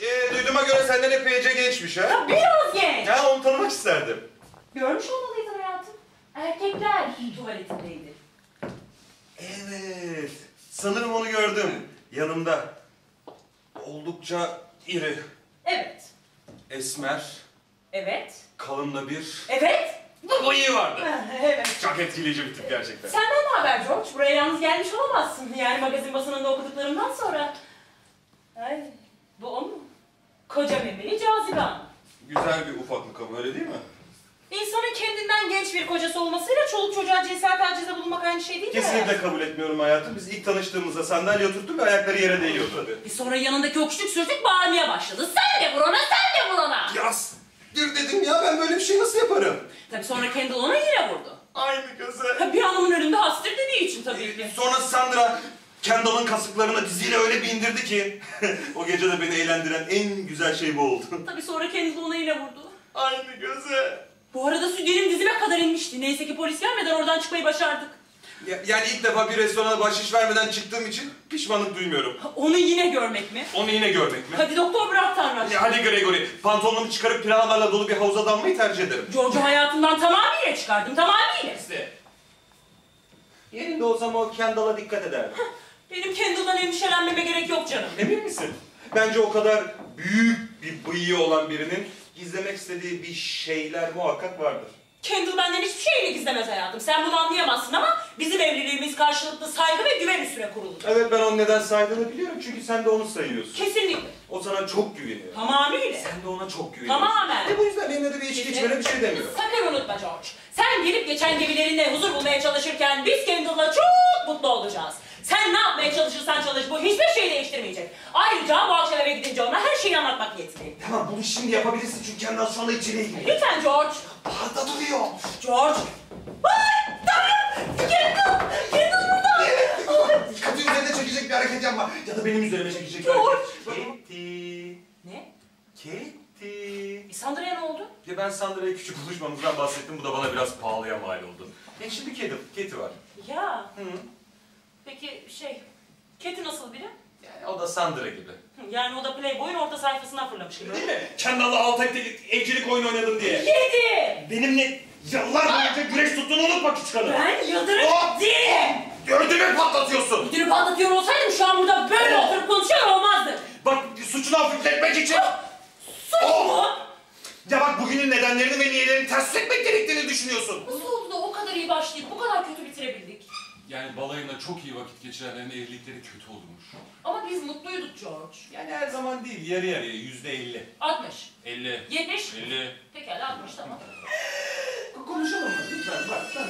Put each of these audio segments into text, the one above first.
Ee, duyduğuma göre senden epeyce gençmiş ha? Ya biraz genç. Ha onu tanımak isterdim. Görmüş olmalıydın hayatım. Erkekler tuvaletindeydi. Evet. Sanırım onu gördüm. Yanımda. Oldukça iri, Evet. esmer, Evet. kalınla bir Evet. bıyığı vardı. evet. Çok etkileyici bir tip gerçekten. Senden ne haber George? Buraya yalnız gelmiş olamazsın. Yani magazin basınında okuduklarımdan sonra. Ay, bu o mu? Koca memeli Cazibe Hanım. Güzel bir ufaklık ama öyle değil mi? İnsanın kendinden genç bir kocası olmasıyla çoluk çocuğa cinsel tacizde bulunmak aynı şey değil mi? Kesinlikle kabul etmiyorum hayatım. Biz ilk tanıştığımızda sandalye oturttuk ve ayakları yere değiyordu tabii. Bir sonra yanındaki o küçük sürtük bağırmaya başladı. Sen de vur ona, sen de vur ona. Yas! Bir dedim ya ben böyle bir şey nasıl yaparım? Tabii sonra Kendall ona yine vurdu. Aynı. Ha, Bir hanımın önünde hastır dediği için tabii ki. Sonra Sandra Kendall'ın kasıklarına diziyle öyle bir indirdi ki o gece de beni eğlendiren en güzel şey bu oldu. Tabii sonra Kendall ona yine vurdu. Aynı gözü. Bu arada sütyenim dizime kadar inmişti. Neyse ki polis gelmeden oradan çıkmayı başardık. Ya- yani ilk defa bir restorana bahşiş vermeden çıktığım için pişmanlık duymuyorum. Onu yine görmek mi? Onu yine görmek mi? Hadi doktor bırak Tanrı. Ya hadi Gregory, pantolonumu çıkarıp piranalarla dolu bir havuza dalmayı tercih ederim. George'u hayatımdan tamamıyla çıkardım, tamamıyla. İşte. Yerinde olsam o Kendall'a dikkat ederdim. Benim Kendall'dan endişelenmeme gerek yok canım. Emin misin? Bence o kadar büyük bir bıyığı olan birinin gizlemek istediği bir şeyler muhakkak vardır. Kendall benden hiçbir şeyini gizlemez hayatım. Sen bunu anlayamazsın ama bizim evliliğimiz karşılıklı saygı ve güven üstüne kurulu. Evet ben onun neden saydığını biliyorum çünkü sen de onu sayıyorsun. Kesinlikle. O sana çok güveniyor. Tamamıyla. Sen de ona çok güveniyorsun. Tamamen. E bu yüzden benimle de bir içki içmene bir şey demiyorum. Sakın unutma George. Sen gelip geçen gemilerinle huzur bulmaya çalışırken biz Kendall'la çok mutlu olacağız. Sen ne yapmaya çalışırsan çalış bu hiçbir şey değiştirmeyecek. Ayrıca bu akşam eve gidince ona her şeyi anlatmak niyetindeyim. Tamam bunu şimdi yapabilirsin çünkü Kendall şu anda içeriye giriyor. Lütfen George. Barda duruyor. George. Ay Tanrım. Kendall. Kendall burada. Evet. Katı üzerinde çekecek bir hareket yapma. Ya da benim üzerime çekecek hareket. Kitty. Ne? Kitty. E Sandra'ya ne oldu? Ya ben Sandra'ya küçük buluşmamızdan bahsettim. Bu da bana biraz pahalıya mal oldu. E şimdi kedi, kedi var. Ya. Hı. Peki şey. Keti nasıl biri? Yani o da Sandra gibi. Yani o da Playboy'un orta sayfasından fırlamış gibi. Değil mi? Kendall'la alt evcilik oyunu oynadım diye. Kedi. Benimle yıllar boyunca güreş tuttuğunu unutma küçük hanım. Ben Yıldırım Oh! değilim. Gördüğüme patlatıyorsun. Müdürü patlatıyor olsaydım şu an burada böyle oturup konuşuyor olmazdı. Bak suçunu hafifletmek için. Suç Oh! mu? Ya bak bugünün nedenlerini ve niyelerini ters etmek gerektiğini düşünüyorsun. Nasıl oldu da o kadar iyi başlayıp bu kadar kötü bitirebildik? Yani balayında çok iyi vakit geçirenlerin evlilikleri kötü olurmuş. Ama biz mutluyduk George. Yani her zaman değil, yarı yarıya, yüzde elli. 60, 50, 70, 50. pekala 60 tamam. Konuşalım mı? Lütfen bak. bak.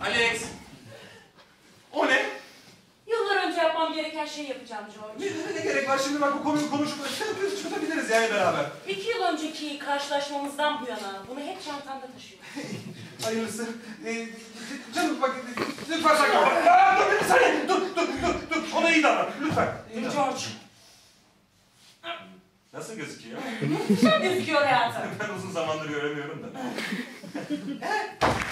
Alex! O ne? Yıllar önce yapmam gereken şeyi yapacağım George. ne, ne gerek var şimdi bak bu konuyu konuşup çözebiliriz yani beraber. İki yıl önceki karşılaşmamızdan bu yana bunu hep çantamda taşıyorum. Hayırlısı. Ee, canım bak lütfen sakin ol. Aa, dur bir saniye. Dur dur dur dur. Ona iyi davran. Lütfen. İyi davran. George, Nasıl gözüküyor? güzel gözüküyor hayatım. Ben uzun zamandır göremiyorum da.